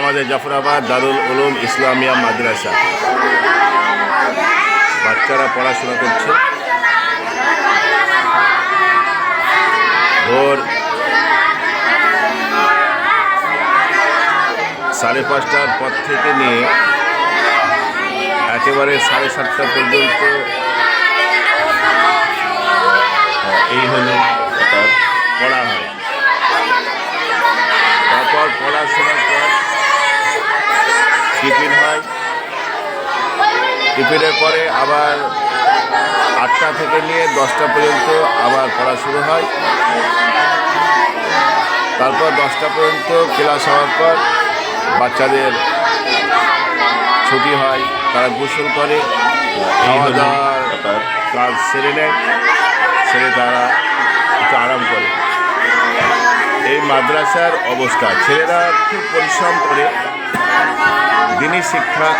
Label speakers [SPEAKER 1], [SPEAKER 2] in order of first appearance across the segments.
[SPEAKER 1] আমাদের জাফরাবাদ, দারুল উলুম, ইসলামিয়া মাদ্রাসা। বাচ্চারা পড়াশোনা করছে। ভোর সাড়ে পাঁচটার পর থেকে নিয়ে একেবারে সাড়ে সাতটা পর্যন্ত এই হলো পড়া হয়। তারপর পড়াশোনার পর টিফিন হয়। টিফিনের পরে আবার আটটা থেকে নিয়ে দশটা পর্যন্ত আবার পড়া শুরু হয়। তারপর দশটা পর্যন্ত ক্লাস হওয়ার পর বাচ্চাদের ছুটি হয় তারা গোসল করে খাওয়া দাওয়ার কাজ সেরে নেয় সেরে তারা একটু আরাম করে। এই মাদ্রাসার অবস্থা। ছেলেরা খুব পরিশ্রম করে। দিনী শিক্ষা।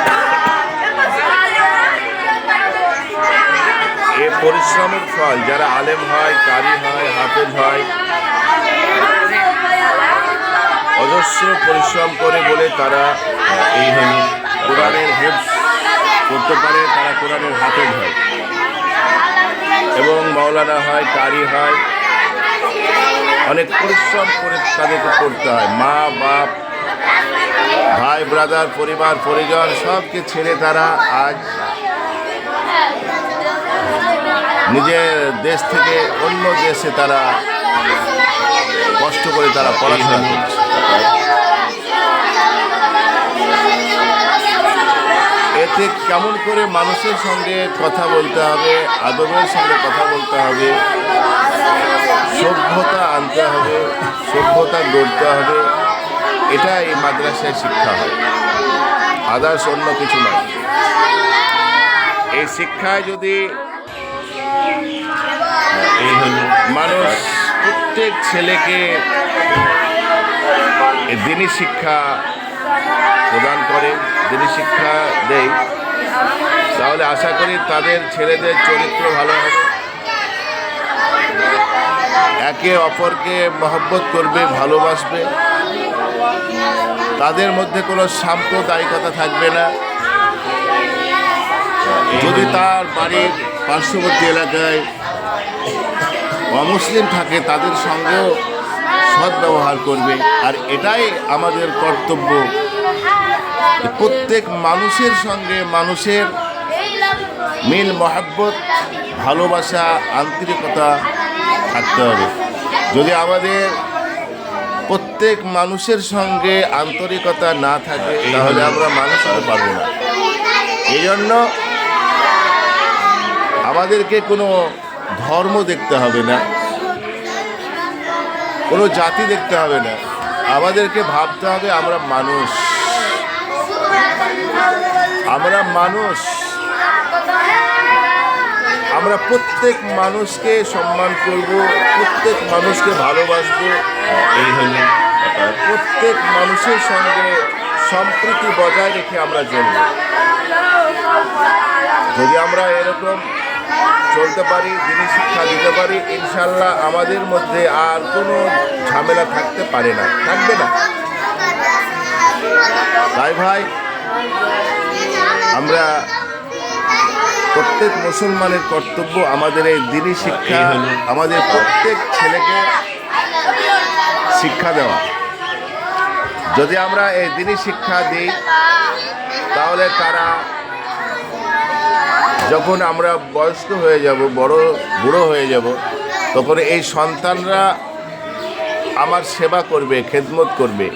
[SPEAKER 1] এ পরিশ্রমের ফল, যারা আলেম হয়, কারি হয়, হাফেজ হয়, অজস্র পরিশ্রম করে বলে তারা এই কোরআনের হেফ করতে পারে, তারা কোরআনের হাফেজ হয়। এবং মাওলানা হয়, কারি হয়। অনেক পরিশ্রম করে তাদেরকে করতে হয়। মা, বাপ ভাই ব্রাদার পরিবার, পরিজন, সবকে ছেড়ে তারা আজ নিজের দেশ থেকে অন্য দেশে তারা কষ্ট করে তারা পড়াশোনা করছে। এতে কেমন করে মানুষের সঙ্গে কথা বলতে হবে, আদবের সঙ্গে কথা বলতে হবে, সভ্যতা আনতে হবে, সভ্যতা গড়তে হবে এটা এই মাদ্রাসায় শিক্ষা হয়। আদার্স অন্য কিছু নয়। এই শিক্ষায় যদি মানুষ প্রত্যেক ছেলেকে দিনী শিক্ষা প্রদান করে দিনী শিক্ষা দেয় তাহলে আশা করি তাদের ছেলেদের চরিত্র ভালো হবে। একে অপরকে মহব্বত করবে ভালোবাসবে। তাদের মধ্যে কোনো সাম্প্রদায়িকতা থাকবে না। যদি তার বাড়ির পার্শ্ববর্তী এলাকায় অমুসলিম থাকে, তাদের সঙ্গেও সদ্ব্যবহার করবে। আর এটাই আমাদের কর্তব্য। প্রত্যেক মানুষের সঙ্গে মানুষের মিল, মহাব্বত, ভালোবাসা, আন্তরিকতা থাকতে হবে। যদি আমাদের প্রত্যেক মানুষের সঙ্গে আন্তরিকতা না থাকে, তাহলে আমরা মানুষ হতে পারব না। এই জন্য আমাদেরকে কোনো ধর্ম দেখতে হবে না, কোনো জাতি দেখতে হবে না। আমাদেরকে ভাবতে হবে আমরা মানুষ। আমরা মানুষ। আমরা প্রত্যেক মানুষকে সম্মান করব প্রত্যেক মানুষকে ভালোবাসবো। এই হল প্রত্যেক মানুষের সঙ্গে সম্প্রীতি বজায় রেখে আমরা জন্ম যদি আমরা এরকম চলতে পারি দিনী শিক্ষা দিতে পারি ইনশাল্লাহ আমাদের মধ্যে আর কোনো ঝামেলা থাকতে পারে না। থাকবে না। তাই ভাই আমরা প্রত্যেক মুসলমানের কর্তব্য আমাদের এই দিনই শিক্ষা আমাদের প্রত্যেক ছেলেকে শিক্ষা দেওয়া। যদি আমরা এই দিনই শিক্ষা দিই তাহলে তারা যখন আমরা বয়স্ক হয়ে যাব বড় বুড়ো হয়ে যাব তখন এই সন্তানরা আমার সেবা করবে, খেদমত করবে,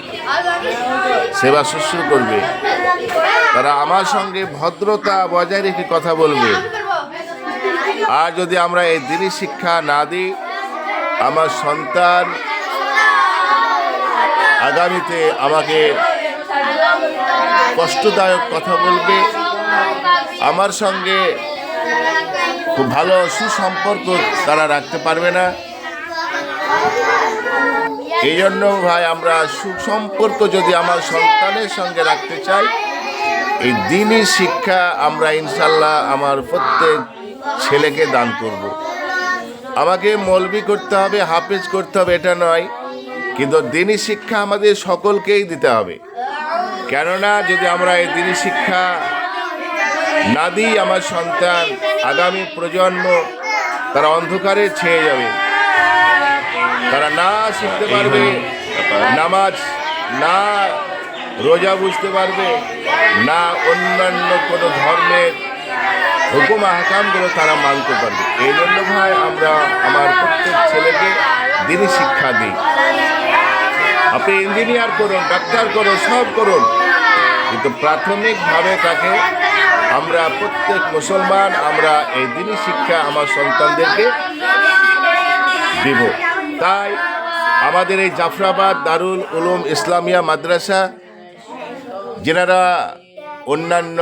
[SPEAKER 1] সেবা শুশ্রূ করবে। তারা আমার সঙ্গে ভদ্রতা বজায় রেখে কথা বলবে। আর যদি আমরা এই দিনই শিক্ষা না দিই, আমার সন্তান আগামীতে আমাকে কষ্টদায়ক কথা বলবে। আমার সঙ্গে খুব ভালো সুসম্পর্ক তারা রাখতে পারবে না। এই জন্য ভাই, আমরা সুসম্পর্ক যদি আমার সন্তানের সঙ্গে রাখতে চাই, এই দিনই শিক্ষা আমরা ইনশাল্লাহ আমার প্রত্যেক ছেলেকে দান করব। আমাকে মলবি করতে হবে, হাফেজ করতে হবে, এটা নয়। কিন্তু দিনই শিক্ষা আমাদের সকলকেই দিতে হবে। কেননা যদি আমরা এই দিনই শিক্ষা না দিই, আমার সন্তান আগামী প্রজন্ম তারা অন্ধকারে ছেয়ে যাবে। তারা না শিখতে পারবে নামাজ না রোজা বুঝতে পারবে না অন্যান্য কোনো ধর্মের হুকুম হাকামগুলো তারা মানতে পারবে। এই জন্য ভাই আমরা আমার প্রত্যেক ছেলেকে দিনই শিক্ষা দিই। আপনি ইঞ্জিনিয়ার করুন ডাক্তার করুন সব করুন। কিন্তু প্রাথমিকভাবে তাকে আমরা প্রত্যেক মুসলমান আমরা এই দিনই শিক্ষা আমার সন্তানদেরকে দিব। তাই আমাদের এই জাফরাবাদ দারুল উলুম ইসলামিয়া মাদ্রাসা, যেনারা অন্যান্য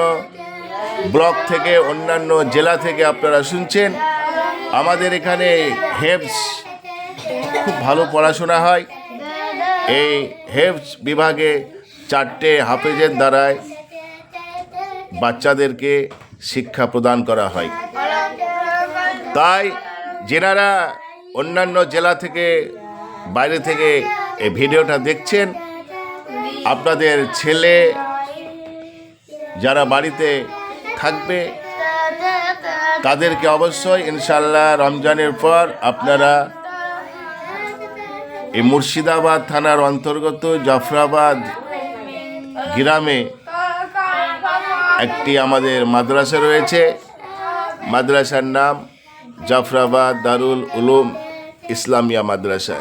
[SPEAKER 1] ব্লক থেকে, অন্যান্য জেলা থেকে আপনারা শুনছেন, আমাদের এখানে হেফস খুব ভালো পড়াশোনা হয়। এই হেফস বিভাগে চারটে হাফেজের দ্বারায় বাচ্চাদেরকে শিক্ষা প্রদান করা হয়। তাই যেনারা অন্যান্য জেলা থেকে, বাইরে থেকে এই ভিডিওটা দেখছেন, আপনাদের ছেলে যারা বাড়িতে থাকবে, তাদেরকে অবশ্যই ইনশাল্লাহ রমজানের পর আপনারা এই মুর্শিদাবাদ থানার অন্তর্গত জাফরাবাদ গ্রামে একটি আমাদের মাদ্রাসা রয়েছে। মাদ্রাসার নাম জাফরাবাদ দারুল উলুম ইসলামিয়া মাদ্রাসা।